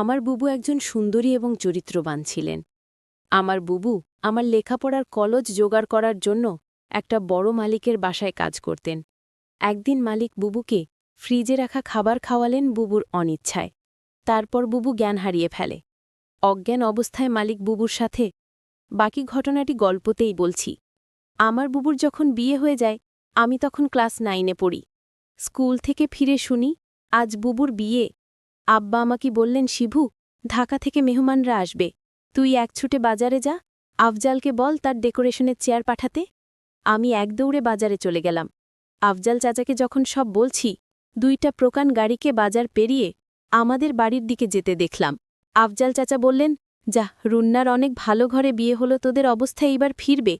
আমার বুবু একজন সুন্দরী এবং চরিত্রবান ছিলেন। আমার বুবু আমার লেখাপড়ার কলজ জোগাড় করার জন্য একটা বড় মালিকের বাসায় কাজ করতেন। একদিন মালিক বুবুকে ফ্রিজে রাখা খাবার খাওয়ালেন বুবুর অনিচ্ছায়। তারপর বুবু জ্ঞান হারিয়ে ফেলে। অজ্ঞান অবস্থায় মালিক বুবুর সাথে, বাকি ঘটনাটি গল্পতেই বলছি। আমার বুবুর যখন বিয়ে হয়ে যায়, আমি তখন ক্লাস নাইনে পড়ি। স্কুল থেকে ফিরে শুনি, আজ বুবুর বিয়ে আব্বা আমাকে বললেন শিভু ঢাকা থেকে মেহমানরা আসবে। তুই এক ছুটে বাজারে যা। আফজালকে বল তার ডেকোরেশনের চেয়ার পাঠাতে। আমি এক দৌড়ে বাজারে চলে গেলাম। আফজাল চাচাকে যখন সব বলছি, দুইটা প্রকান গাড়িকে বাজার পেরিয়ে আমাদের বাড়ির দিকে যেতে দেখলাম। আফজাল চাচা বললেন, যা, রুন্নার অনেক ভালো ঘরে বিয়ে হলো, তোদের অবস্থা এইবার ফিরবে।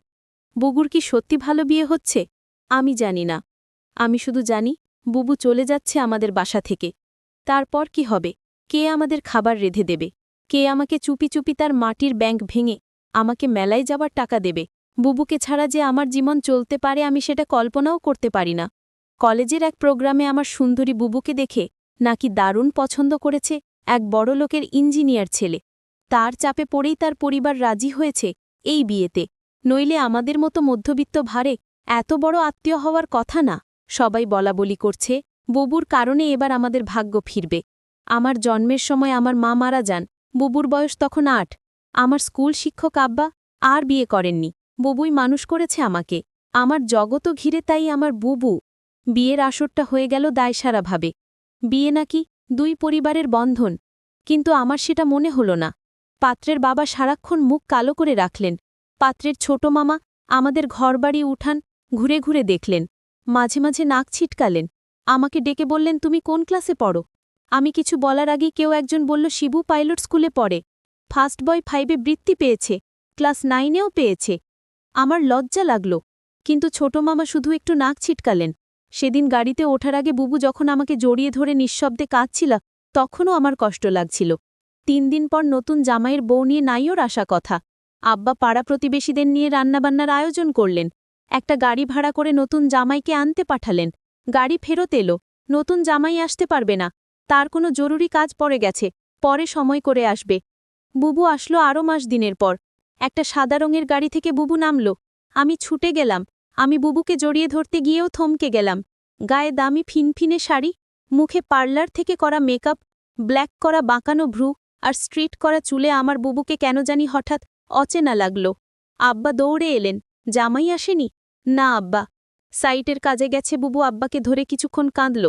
বুবুর কি সত্যি ভালো বিয়ে হচ্ছে? আমি জানি না। আমি শুধু জানি, বুবু চলে যাচ্ছে আমাদের বাসা থেকে। তারপর কি হবে? কে আমাদের খাবার রেধে দেবে? কে আমাকে চুপি চুপি তার মাটির ব্যাংক ভেঙে আমাকে মেলায় যাবার টাকা দেবে? বুবুকে ছাড়া যে আমার জীবন চলতে পারে আমি সেটা কল্পনাও করতে পারি না। কলেজের এক প্রোগ্রামে আমার সুন্দরী বুবুকে দেখে নাকি দারুণ পছন্দ করেছে এক বড় লোকের ইঞ্জিনিয়ার ছেলে। তার চাপে পড়েই তার পরিবার রাজি হয়েছে এই বিয়েতে। নইলে আমাদের মতো মধ্যবিত্ত ভারে এত বড় আত্মীয় হওয়ার কথা না? সবাই বলা বলি করছে বুবুর কারণে এবার আমাদের ভাগ্য ফিরবে। আমার জন্মের সময় আমার মা মারা যান, বুবুর বয়স তখন আট। আমার স্কুল শিক্ষক আব্বা আর বিয়ে করেননি। বুবুই মানুষ করেছে আমাকে। আমার জগত ঘিরে তাই আমার বুবু বিয়ের আসরটা হয়ে গেল দায়সারাভাবে। বিয়ে নাকি দুই পরিবারের বন্ধন, কিন্তু আমার সেটা মনে হল না। পাত্রের বাবা সারাক্ষণ মুখ কালো করে রাখলেন। পাত্রের ছোট মামা আমাদের ঘরবাড়ি উঠান ঘুরে ঘুরে দেখলেন। মাঝে মাঝে নাক ছিটকালেন। আমাকে ডেকে বললেন, তুমি কোন ক্লাসে পড়ো? আমি কিছু বলার আগেই কেউ একজন বলল, শিবু পাইলট স্কুলে পড়ে। ফার্স্ট বয় ফাইভে বৃত্তি পেয়েছে। ক্লাস নাইনেও পেয়েছে। আমার লজ্জা লাগল। কিন্তু ছোট মামা শুধু একটু নাক ছিটকালেন। সেদিন গাড়িতে ওঠার আগে বুবু যখন আমাকে জড়িয়ে ধরে নিঃশব্দে কাঁদছিল, তখনও আমার কষ্ট লাগছিল। তিন দিন পর নতুন জামাইয়ের বউ নিয়ে নাইওর আসা কথা। আব্বা পাড়া প্রতিবেশীদের নিয়ে রান্নাবান্নার আয়োজন করলেন। একটা গাড়ি ভাড়া করে নতুন জামাইকে আনতে পাঠালেন। গাড়ি ফেরত এলো। নতুন জামাই আসতে পারবে না। তার কোনো জরুরি কাজ পড়ে গেছে। পরে সময় করে আসবে। বুবু আসলো আরও মাস দিনের পর। একটা সাদা রঙের গাড়ি থেকে বুবু নামল। আমি ছুটে গেলাম। আমি বুবুকে জড়িয়ে ধরতে গিয়েও থমকে গেলাম। গায়ে দামি ফিনফিনে শাড়ি, মুখে পার্লার থেকে করা মেকআপ, ব্ল্যাক করা বাঁকানো ভ্রু আর স্ট্রিট করা চুলে আমার বুবুকে কেন জানি হঠাৎ অচেনা লাগল। আব্বা দৌড়ে এলেন। জামাই আসেনি? না, আব্বা। সাইটের কাজে গেছে বুবু আব্বাকে ধরে কিছুক্ষণ কাঁদল।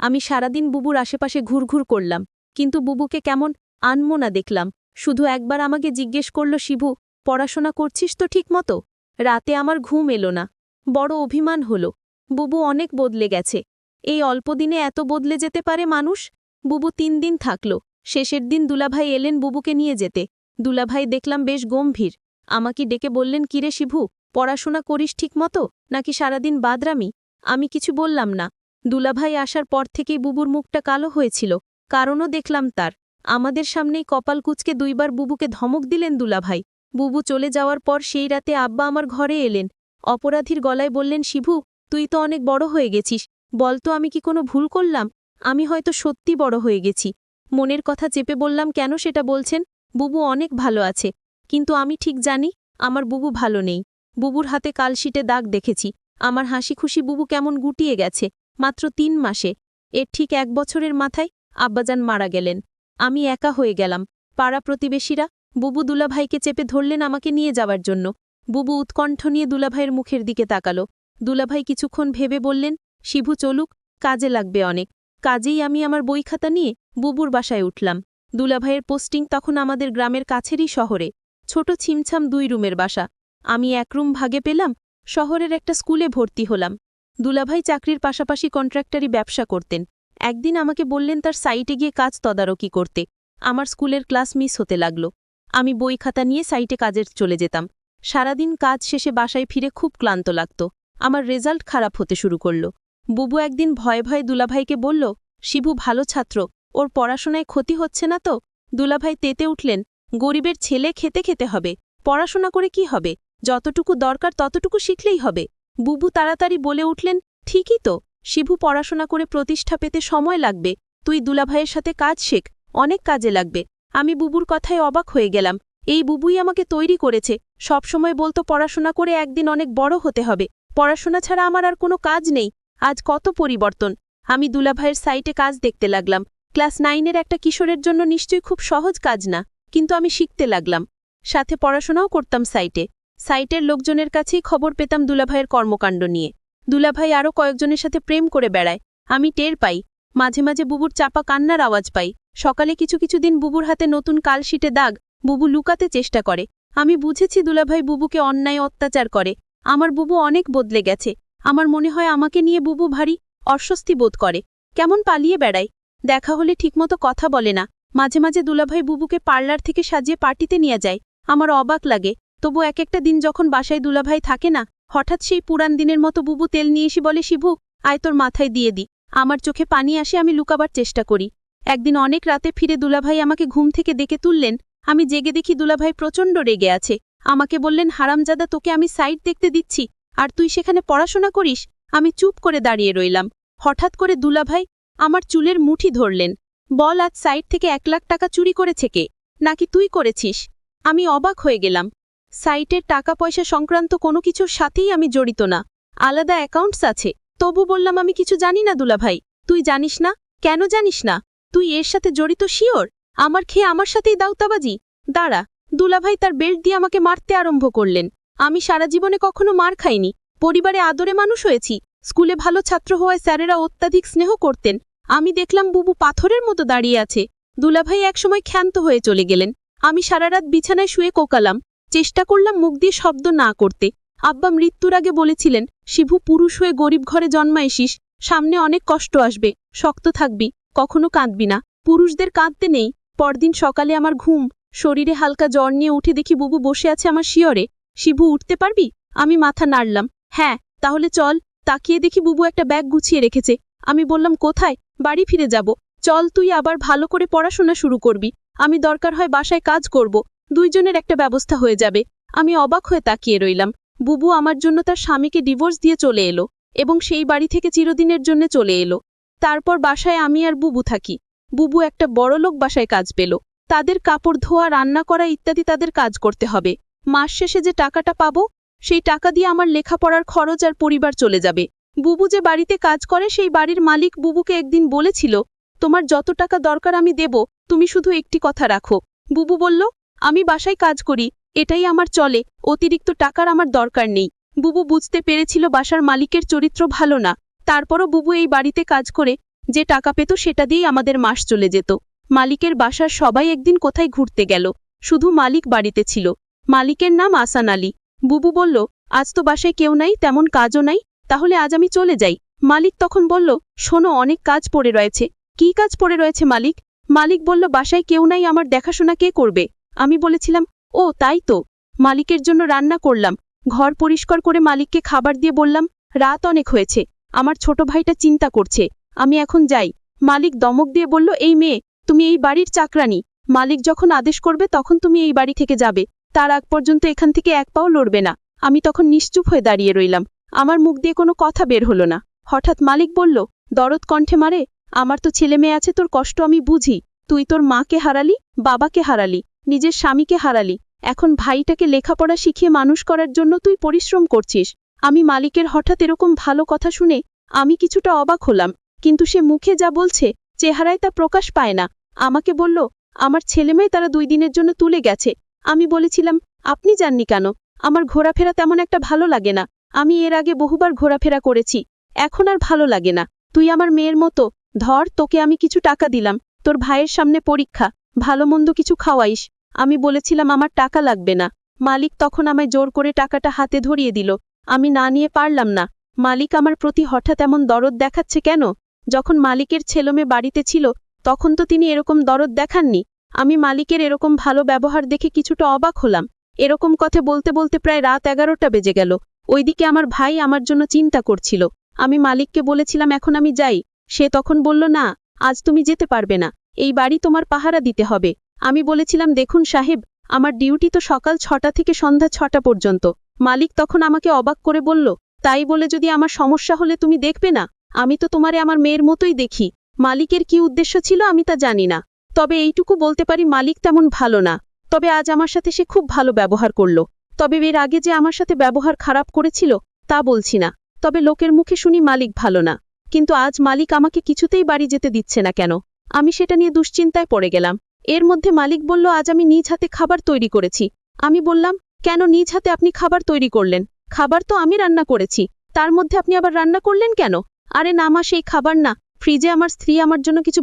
আমি সারাদিন বুবুর আশেপাশে ঘুরঘুর করলাম, কিন্তু বুবুকে কেমন আনমো না দেখলাম। শুধু একবার আমাকে জিজ্ঞেস করল, শিবু, পড়াশোনা করছিস তো ঠিক মতো রাতে আমার ঘুম এলো না। বড় অভিমান হল। বুবু অনেক বদলে গেছে। এই অল্প দিনে এত বদলে যেতে পারে মানুষ? বুবু তিন দিন থাকল। শেষের দিন দুলাভাই এলেন বুবুকে নিয়ে যেতে। দুলাভাই দেখলাম বেশ গম্ভীর। আমাকে ডেকে বললেন, কিরে শিভু পড়াশোনা করিস ঠিক মতো নাকি সারাদিন বাদরামি? আমি কিছু বললাম না। দুলাভাই আসার পর থেকেই বুবুর মুখটা কালো হয়েছিল, কারণও দেখলাম তার। আমাদের সামনেই কপাল কুচকে দুইবার বুবুকে ধমক দিলেন দুলাভাই। বুবু চলে যাওয়ার পর সেই রাতে আব্বা আমার ঘরে এলেন। অপরাধীর গলায় বললেন শিভু তুই তো অনেক বড় হয়ে গেছিস। বলতো আমি কি কোনো ভুল করলাম? আমি হয়তো সত্যি বড় হয়ে গেছি। মনের কথা চেপে বললাম, কেন সেটা বলছেন? বুবু অনেক ভালো আছে। কিন্তু আমি ঠিক জানি, আমার বুবু ভালো নেই। বুবুর হাতে কালশিটে দাগ দেখেছি। আমার হাসি খুশি বুবু কেমন গুটিয়ে গেছে। মাত্র তিন মাসে। এর ঠিক এক বছরের মাথায় আব্বাজান মারা গেলেন। আমি একা হয়ে গেলাম। পাড়া প্রতিবেশীরা বুবু দুলাভাইকে চেপে ধরলেন আমাকে নিয়ে যাওয়ার জন্য। বুবু উৎকণ্ঠ নিয়ে দুলাভাইয়ের মুখের দিকে তাকালো। দুলাভাই কিছুক্ষণ ভেবে বললেন শিভু চলুক, কাজে লাগবে অনেক। কাজেই আমি আমার বই খাতা নিয়ে বুবুর বাসায় উঠলাম। দুলাভাইয়ের পোস্টিং তখন আমাদের গ্রামের কাছেরই শহরে। ছোট ছিমছাম দুই রুমের বাসা। আমি এক রুম ভাগে পেলাম, শহরের একটা স্কুলে ভর্তি হলাম। দুলাভাই চাকরির পাশাপাশি কন্ট্রাক্টারি ব্যবসা করতেন। একদিন আমাকে বললেন তার সাইটে গিয়ে কাজ তদারকি করতে। আমার স্কুলের ক্লাস মিস হতে লাগল। আমি বই খাতা নিয়ে সাইটে কাজের চলে যেতাম। সারাদিন কাজ শেষে বাসায় ফিরে খুব ক্লান্ত লাগত। আমার রেজাল্ট খারাপ হতে শুরু করল। বুবু একদিন ভয়ে ভয়ে দুলাভাইকে বলল, শিবু ভালো ছাত্র, ওর পড়াশোনায় ক্ষতি হচ্ছে না তো? দুলাভাই তেতে উঠলেন, গরিবের ছেলে খেতে খেতে হবে, পড়াশোনা করে কি হবে? যতটুকু দরকার ততটুকু শিখলেই হবে। বুবু তাড়াতাড়ি বলে উঠলেন, ঠিকই তো। শিবু পড়াশোনা করে প্রতিষ্ঠা পেতে সময় লাগবে। তুই দুলাভাইয়ের সাথে কাজ শেখ, অনেক কাজে লাগবে। আমি বুবুর কথায় অবাক হয়ে গেলাম। এই বুবুই আমাকে তৈরি করেছে। সবসময় বলতো পড়াশোনা করে একদিন অনেক বড় হতে হবে। পড়াশোনা ছাড়া আমার আর কোনো কাজ নেই। আজ কত পরিবর্তন। আমি দুলাভাইয়ের সাইটে কাজ দেখতে লাগলাম। ক্লাস নাইনের একটা কিশোরের জন্য নিশ্চয়ই খুব সহজ কাজ না। কিন্তু আমি শিখতে লাগলাম। সাথে পড়াশোনাও করতাম সাইটে। সাইটের লোকজনের কাছেই খবর পেতাম দুলাভাইয়ের কর্মকাণ্ড নিয়ে। দুলাভাই আরও কয়েকজনের সাথে প্রেম করে বেড়ায়। আমি টের পাই, মাঝে মাঝে বুবুর চাপা কান্নার আওয়াজ পাই। সকালে কিছু কিছু দিন বুবুর হাতে নতুন কালশিটে দাগ, বুবু লুকাতে চেষ্টা করে। আমি বুঝেছি দুলাভাই বুবুকে অন্যায় অত্যাচার করে। আমার বুবু অনেক বদলে গেছে। আমার মনে হয় আমাকে নিয়ে বুবু ভারী অস্বস্তি বোধ করে। কেমন পালিয়ে বেড়ায়? দেখা হলে ঠিকমতো কথা বলে না। মাঝে মাঝে দুলাভাই বুবুকে পার্লার থেকে সাজিয়ে পার্টিতে নিয়ে যায়। আমার অবাক লাগে। তবু এক একটা দিন যখন বাসায় দুলাভাই থাকে না, হঠাৎ সেই পুরান দিনের মতো বুবু তেল নিয়ে এসে বলে, শিবু, আয় তোর মাথায় দিয়ে দি। আমার চোখে পানি আসে, আমি লুকাবার চেষ্টা করি। একদিন অনেক রাতে ফিরে দুলাভাই আমাকে ঘুম থেকে ডেকে তুললেন। আমি জেগে দেখি দুলাভাই প্রচণ্ড রেগে আছে। আমাকে বললেন, হারামজাদা, তোকে আমি সাইড দেখতে দিচ্ছি। আর তুই সেখানে পড়াশোনা করিস? আমি চুপ করে দাঁড়িয়ে রইলাম। হঠাৎ করে দুলাভাই আমার চুলের মুঠি ধরলেন। বল, আজ সাইট থেকে এক লাখ টাকা চুরি করেছে কে? নাকি তুই করেছিস? আমি অবাক হয়ে গেলাম। সাইটের টাকা পয়সা সংক্রান্ত কোনো কিছুর সাথেই আমি জড়িত না। আলাদা অ্যাকাউন্টস আছে। তবু বললাম, আমি কিছু জানি না দুলাভাই। তুই জানিস না? কেন জানিস না? তুই এর সাথে জড়িত শিওর? আমার খেয়ে আমার সাথেই দাউতাবাজি দাঁড়া, দুলাভাই তার বেল্ট দিয়ে আমাকে মারতে আরম্ভ করলেন। আমি সারা জীবনে কখনো মার খাইনি। পরিবারে আদরে মানুষ হয়েছি। স্কুলে ভালো ছাত্র হওয়ায় স্যারেরা অত্যাধিক স্নেহ করতেন। আমি দেখলাম বুবু পাথরের মতো দাঁড়িয়ে আছে। দুলাভাই একসময় ক্ষান্ত হয়ে চলে গেলেন। আমি সারা রাত বিছানায় শুয়ে কোকালাম। চেষ্টা করলাম মুখ দিয়ে শব্দ না করতে। আব্বা মৃত্যুর আগে বলেছিলেন, শিভু পুরুষ হয়ে গরিব ঘরে জন্মাইসিস, সামনে অনেক কষ্ট আসবে, শক্ত থাকবি, কখনো কাঁদবি না। পুরুষদের কাঁদতে নেই, পরদিন সকালে আমার ঘুম, শরীরে হালকা জ্বর নিয়ে উঠে দেখি বুবু বসে আছে আমার শিয়রে। শিভু, উঠতে পারবি? আমি মাথা নাড়লাম হ্যাঁ তাহলে চল। তাকিয়ে দেখি বুবু একটা ব্যাগ গুছিয়ে রেখেছে। আমি বললাম, কোথায়? বাড়ি ফিরে যাব। চল তুই আবার ভালো করে পড়াশোনা শুরু করবি। আমি দরকার হয় বাসায় কাজ করব। দুইজনের একটা ব্যবস্থা হয়ে যাবে। আমি অবাক হয়ে তাকিয়ে রইলাম। বুবু আমার জন্য তার স্বামীকে ডিভোর্স দিয়ে চলে এলো এবং সেই বাড়ি থেকে চিরদিনের জন্য চলে এলো। তারপর বাসায় আমি আর বুবু থাকি। বুবু একটা বড়লোক বাসায় কাজ পেল। তাদের কাপড় ধোয়া, রান্না করা ইত্যাদি তাদের কাজ করতে হবে। মাস শেষে যে টাকাটা পাবো, সেই টাকা দিয়ে আমার লেখাপড়ার খরচ আর পরিবার চলে যাবে। বুবু যে বাড়িতে কাজ করে, সেই বাড়ির মালিক বুবুকে একদিন বলেছিল, তোমার যত টাকা দরকার আমি দেব, তুমি শুধু একটি কথা রাখো। বুবু বলল আমি বাসায় কাজ করি, এটাই আমার চলে, অতিরিক্ত টাকার আমার দরকার নেই। বুবু বুঝতে পেরেছিল বাসার মালিকের চরিত্র ভালো না, তারপরও বুবু এই বাড়িতে কাজ করে, যে টাকা পেত সেটা দিয়েই আমাদের মাস চলে যেত। মালিকের বাসার সবাই একদিন কোথায় ঘুরতে গেল, শুধু মালিক বাড়িতে ছিল। মালিকের নাম আসান আলী। বুবু বলল, আজ তো বাসায় কেউ নাই, তেমন কাজও নাই, তাহলে আজ আমি চলে যাই। মালিক তখন বলল, শোনো, অনেক কাজ পড়ে রয়েছে। কি কাজ পড়ে রয়েছে মালিক? মালিক বলল, বাসায় কেউ নাই, আমার দেখাশোনা কে করবে? আমি বলেছিলাম, ও, তাই তো। মালিকের জন্য রান্না করলাম। ঘর পরিষ্কার করে মালিককে খাবার দিয়ে বললাম, রাত অনেক হয়েছে। আমার ছোট ভাইটা চিন্তা করছে। আমি এখন যাই। মালিক দমক দিয়ে বলল, এই মেয়ে, তুমি এই বাড়ির চাকরানি। মালিক যখন আদেশ করবে, তখন তুমি এই বাড়ি থেকে যাবে। তার আগ পর্যন্ত এখান থেকে এক পাও লড়বে না। আমি তখন নিশ্চুপ হয়ে দাঁড়িয়ে রইলাম। আমার মুখ দিয়ে কোনো কথা বের হলো না। হঠাৎ মালিক বলল, দরদ কণ্ঠে মারে। আমার তো ছেলে মেয়ে আছে, তোর কষ্ট আমি বুঝি। তুই তোর মাকে হারালি, বাবাকে হারালি। নিজের স্বামীকে হারালি। এখন ভাইটাকে লেখাপড়া শিখিয়ে মানুষ করার জন্য তুই পরিশ্রম করছিস। আমি মালিকের হঠাৎ এরকম ভালো কথা শুনে আমি কিছুটা অবাক হলাম, কিন্তু সে মুখে যা বলছে, চেহারায় তা প্রকাশ পায় না। আমাকে বলল, আমার ছেলেমেয়ে তারা দুই দিনের জন্য তুলে গেছে। আমি বলেছিলাম, আপনি যাননি কেন? আমার ঘোরাফেরা তেমন একটা ভালো লাগে না। আমি এর আগে বহুবার ঘোরাফেরা করেছি। এখন আর ভালো লাগে না। তুই আমার মেয়ের মতো, ধর তোকে আমি কিছু টাকা দিলাম। তোর ভাইয়ের সামনে পরীক্ষা। ভালো মন্দ কিছু খাওয়াইস। আমি বলেছিলাম আমার টাকা লাগবে না। মালিক তখন আমায় জোর করে টাকাটা হাতে ধরিয়ে দিল। আমি না নিয়ে পারলাম না। মালিক আমার প্রতি হঠাৎ এমন দরদ দেখাচ্ছে কেন? যখন মালিকের ছেলেমেয়ে বাড়িতে ছিল, তখন তো তিনি এরকম দরদ দেখাননি। আমি মালিকের এরকম ভালো ব্যবহার দেখে কিছুটা অবাক হলাম। এরকম কথা বলতে বলতে প্রায় রাত এগারোটা বেজে গেল। ওইদিকে আমার ভাই আমার জন্য চিন্তা করছিল। আমি মালিককে বলেছিলাম, এখন আমি যাই। সে তখন বলল, না, আজ তুমি যেতে পারবে না। এই বাড়ি তোমার পাহারা দিতে হবে। আমি বলেছিলাম, দেখুন সাহেব, আমার ডিউটি তো সকাল ছটা থেকে সন্ধ্যা ছটা পর্যন্ত। মালিক তখন আমাকে অবাক করে বলল, তাই বলে যদি আমার সমস্যা হলে তুমি দেখবে না? আমি তো তোমারে আমার মেয়ের মতোই দেখি। মালিকের কি উদ্দেশ্য ছিল আমি তা জানি না। তবে এইটুকু বলতে পারি, মালিক তেমন ভালো না। তবে আজ আমার সাথে সে খুব ভালো ব্যবহার করল। তবে এর আগে যে আমার সাথে ব্যবহার খারাপ করেছিল, তা বলছি না। তবে লোকের মুখে শুনি মালিক ভালো না। কিন্তু আজ মালিক আমাকে কিছুতেই বাড়ি যেতে দিচ্ছে না কেন? আমি সেটা নিয়ে দুশ্চিন্তায় পড়ে গেলাম। এর মধ্যে মালিক বলল, আজ আমি নিজ হাতে খাবার তৈরি করেছি। আমি বললাম, কেন নিজ হাতে আপনি খাবার তৈরি করলেন? খাবার তো আমি রান্না করেছি। তার মধ্যে আপনি আবার রান্না করলেন কেন? আরে না মা, সেই খাবার না। ফ্রিজে আমার স্ত্রী আমার জন্য কিছু